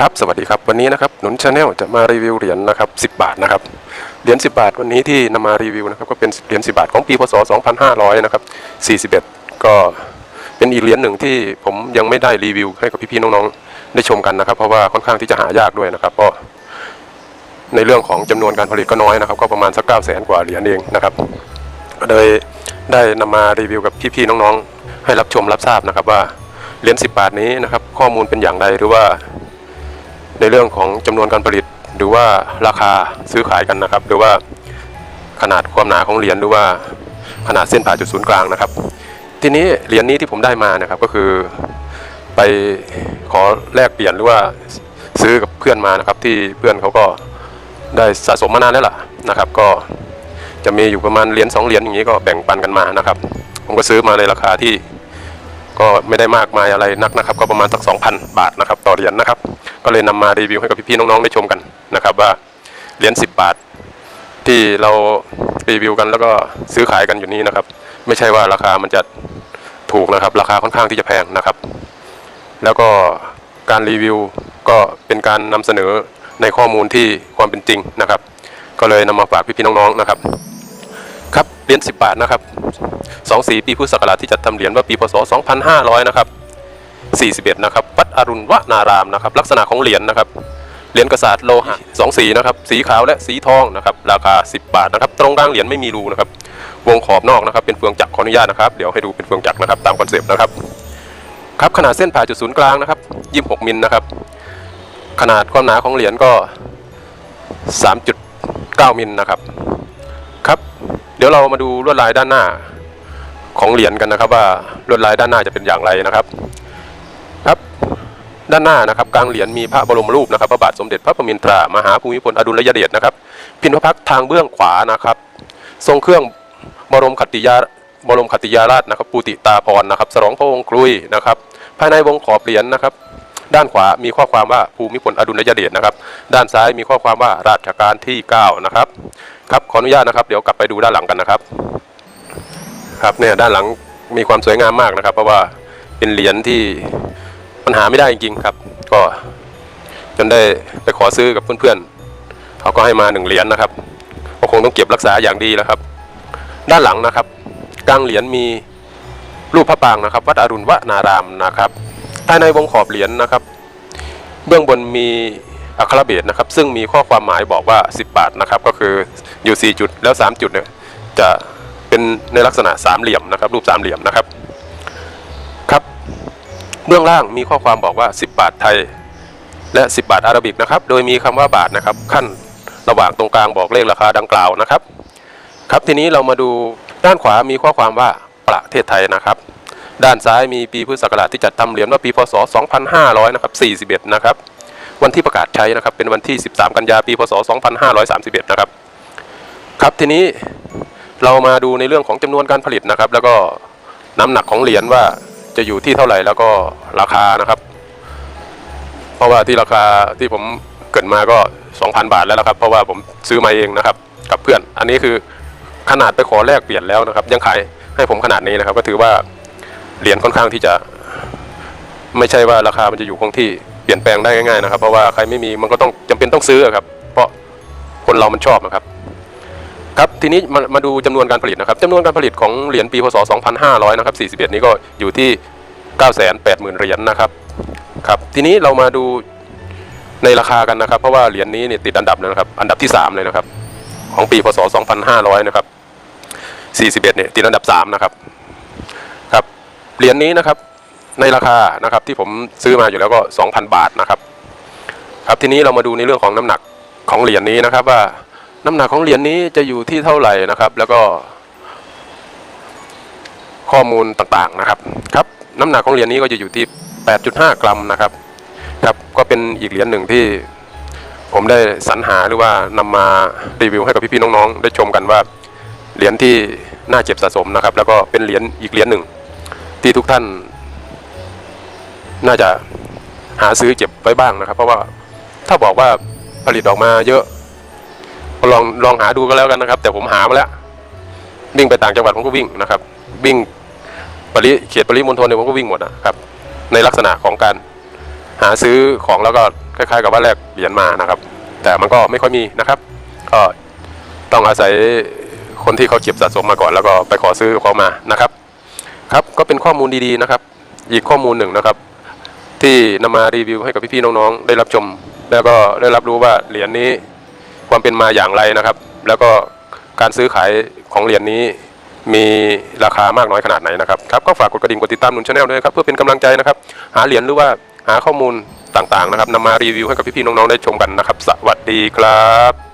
ครับสวัสดีครับวันนี้นะครับหนุนชาแนลจะมารีวิวเหรียญนะครับ 10 บาทนะครับเหรียญ10 บาทวันนี้ที่นำมารีวิวนะครับก็เป็นเหรียญ10 บาทของปีพศ 2500 นะครับ 41 ก็เป็นอีกเหรียญหนึ่งที่ผมยังไม่ได้รีวิวให้กับพี่ๆน้องๆได้ชมกันนะครับ เพราะว่าค่อนข้างที่จะหายากด้วยนะครับเพราะในเรื่องของจำนวนการผลิตก็น้อยนะครับ ก็ประมาณสัก9 0 0 0 0กว่าเหรียญเองนะครับเลยได้นำมารีวิวกับพี่ๆน้องๆ ให้รับชมรับทราบนะครับว่าเหรียญ10 บาทนี้นะครับข้อมูลเป็นอย่างไรหรือว่า ในเรื่องของจำนวนการผลิต หรือว่าราคาซื้อขายกันนะครับ หรือว่าขนาดความหนาของเหรียญหรือว่าขนาดเส้นผ่าจุดศูนย์กลางนะครับ ทีนี้เหรียญนี้ที่ผมได้มานะครับก็คือไปขอแลกเปลี่ยนหรือว่าซื้อกับเพื่อนมานะครับ ที่เพื่อนเขาก็ได้สะสมมานานแล้วล่ะนะครับ ก็จะมีอยู่ประมาณเหรียญสองเหรียญอย่างนี้ก็แบ่งปันกันมานะครับ ผมก็ซื้อมาในราคาที่ ก็ไม่ได้มากมายอะไรนักนะครับ ก็ประมาณสัก 2,000 บาทนะครับต่อเหรียญนะครับ ก็เลยนำมารีวิวให้กับพี่ๆน้องๆได้ชมกันนะครับ ว่าเหรียญ10 บาท ที่เรารีวิวกันแล้วก็ซื้อขายกันอยู่นี้นะครับ ไม่ใช่ว่าราคามันจะถูกนะครับ ราคาค่อนข้างที่จะแพงนะครับ แล้วก็การรีวิวก็เป็นการนำเสนอในข้อมูลที่ความเป็นจริงนะครับ ก็เลยนำมาฝากพี่ๆน้องๆนะครับ เหรียญ10 บาทนะครับสองสีปีพุทธศักราชที่จัดทำเหรียญว่าปีพศ 2500 นะครับ 41 นะครับ วัดอรุณวนารามนะครับ ลักษณะของเหรียญนะครับ เหรียญกษัตริย์โลหะสองสีนะครับ สีขาวและสีทองนะครับ ราคา 10 บาทนะครับ ตรงกลางเหรียญไม่มีรูนะครับ วงขอบนอกนะครับ เป็นเฟืองจักรขออนุญาตนะครับ เดี๋ยวให้ดูเป็นเฟืองจักรนะครับ ตามคอนเซปต์นะครับ ครับขนาดเส้นผ่าจุดศูนย์กลางนะครับ 26 มิลนะครับ ขนาดความหนาของเหรียญก็ 3.9 มิลนะครับ เดี๋ยวเรามาดูลวดลายด้านหน้าของเหรียญกันนะครับ ว่าลวดลายด้านหน้าจะเป็นอย่างไรนะครับ ครับ ด้านหน้านะครับกลางเหรียญมีพระบรมรูปนะครับพระบาทสมเด็จพระปรมินทรามหาภูมิพลอดุลยเดชนะครับ พินพระพักทางเบื้องขวานะครับ ทรงเครื่องบรมคติยาบรมคติยาราชนะครับ ปูติตาพรนะครับ สรองพระองค์กลุยนะครับ ภายในวงขอบเหรียญนะครับ ด้านขวามีข้อความว่าภูมิพลอดุลยเดชนะครับ ด้านซ้ายมีข้อความว่าราชการที่ 9 นะครับ ครับขออนุญาตนะครับ เดี๋ยวกลับไปดูด้านหลังกันนะครับ ครับเนี่ยด้านหลังมีความสวยงามมากนะครับ เพราะว่าเป็นเหรียญที่ปัญหาไม่ได้จริงๆครับ ก็จนได้ไปขอซื้อกับเพื่อนๆเขาก็ให้มาหนึ่งเหรียญนะครับก็คงต้องเก็บรักษาอย่างดีแล้วครับ ด้านหลังนะครับกลางเหรียญมีรูปพระปรางนะครับ วัดอรุณวนารามนะครับ ภายในวงขอบเหรียญนะครับ เบื้องบนมีอักขระเบสนะครับ ซึ่งมีข้อความหมายบอกว่า 10 บาทนะครับ ก็คืออยู่ 4 จุดแล้ว 3 จุดเนี่ยจะเป็นในลักษณะสามเหลี่ยมนะครับ รูปสามเหลี่ยมนะครับครับ เบื้องล่างมีข้อความบอกว่า 10 บาทไทย และ 10 บาทอาหราบิกนะครับ โดยมีคำว่าบาทนะครับ ขั้นระหว่างตรงกลางบอกเลขราคาดังกล่าวนะครับ ครับทีนี้เรามาดูด้านขวามีข้อความว่าประเทศไทยนะครับ ด้านซ้ายมีปีพุทธศักราชที่จัดทำเหรียญว่าปีพศ 2500นะครับ41นะครับ วันที่ประกาศใช้นะครับ เป็นวันที่ 13 กันยาปีพศ 2531นะครับ ครับทีนี้เรามาดูในเรื่องของจำนวนการผลิตนะครับ แล้วก็น้ำหนักของเหรียญว่าจะอยู่ที่เท่าไหร่แล้วก็ราคานะครับ เพราะว่าที่ราคาที่ผมเกิดมาก็ 2,000 บาทแล้วนะครับ เพราะว่าผมซื้อมาเองนะครับ กับเพื่อน อันนี้คือขนาดไปขอแลกเปลี่ยนแล้วนะครับ ยังขายให้ผมขนาดนี้นะครับ ก็ถือว่า เหรียญค่อนข้างที่จะไม่ใช่ว่าราคามันจะอยู่คงที่เปลี่ยนแปลงได้ง่ายๆนะครับ เพราะว่าใครไม่มีมันก็ต้องจำเป็นต้องซื้อครับ เพราะคนเรามันชอบนะครับ ครับทีนี้มามาดูจำนวนการผลิตนะครับจำนวนการผลิตของเหรียญปีพศ 2500 นะครับ 41 นี้ก็อยู่ที่ 980,000 เหรียญนะครับครับ ทีนี้เรามาดูในราคากันนะครับ เพราะว่าเหรียญนี้เนี่ยติดอันดับนะครับ อันดับที่ 3 เลยนะครับ ของปีพศ 2500 นะครับ 41 เนี่ยติดอันดับ 3 นะครับ เหรียญนี้นะครับในราคานะครับที่ผมซื้อมาอยู่แล้วก็ 2,000 บาทนะครับ ครับทีนี้เรามาดูในเรื่องของน้ำหนักของเหรียญนี้นะครับ ว่าน้ำหนักของเหรียญนี้จะอยู่ที่เท่าไหร่นะครับ แล้วก็ ข้อมูลต่างๆนะครับ ครับน้ำหนักของเหรียญนี้ก็จะอยู่ที่ 8.5 กรัมนะครับครับก็เป็นอีกเหรียญหนึ่งที่ผมได้สรรหาหรือว่านำมารีวิวให้กับพี่ๆน้องๆ ได้ชมกันว่าเหรียญที่น่าเจ็บสะสมนะครับ แล้วก็เป็นเหรียญอีกเหรียญหนึ่ง ที่ทุกท่าน น่าจะหาซื้อเก็บไว้บ้างนะครับ เพราะว่าถ้าบอกว่าผลิตออกมาเยอะก็ลองลองหาดูก็แล้วกันนะครับ แต่ผมหามาแล้ววิ่งไปต่างจังหวัดผมก็วิ่งนะครับ วิ่งปริเขตปริมณฑลเนี่ยผมก็วิ่งหมดนะครับ ในลักษณะของการหาซื้อของแล้วก็คล้ายๆ กับว่าแลกเหรียญมานะครับ แต่มันก็ไม่ค่อยมีนะครับ ก็ต้องอาศัยคนที่เขาเก็บสะสมมาก่อน แล้วก็ไปขอซื้อเขามานะครับ ครับก็เป็นข้อมูลดีๆนะครับ อีกข้อมูลหนึ่งนะครับ ที่นำมารีวิวให้กับพี่ๆน้องๆได้รับชม แล้วก็ได้รับรู้ว่าเหรียญนี้ความเป็นมาอย่างไรนะครับ แล้วก็การซื้อขายของเหรียญนี้มีราคามากน้อยขนาดไหนนะครับครับก็ฝากกดกระดิ่งกดติดตามหนุนชาแนลด้วยครับเพื่อเป็นกำลังใจนะครับ หาเหรียญหรือว่าหาข้อมูลต่างๆนะครับนำมารีวิวให้กับพี่ๆน้องๆได้ชมกันนะครับ สวัสดีครับ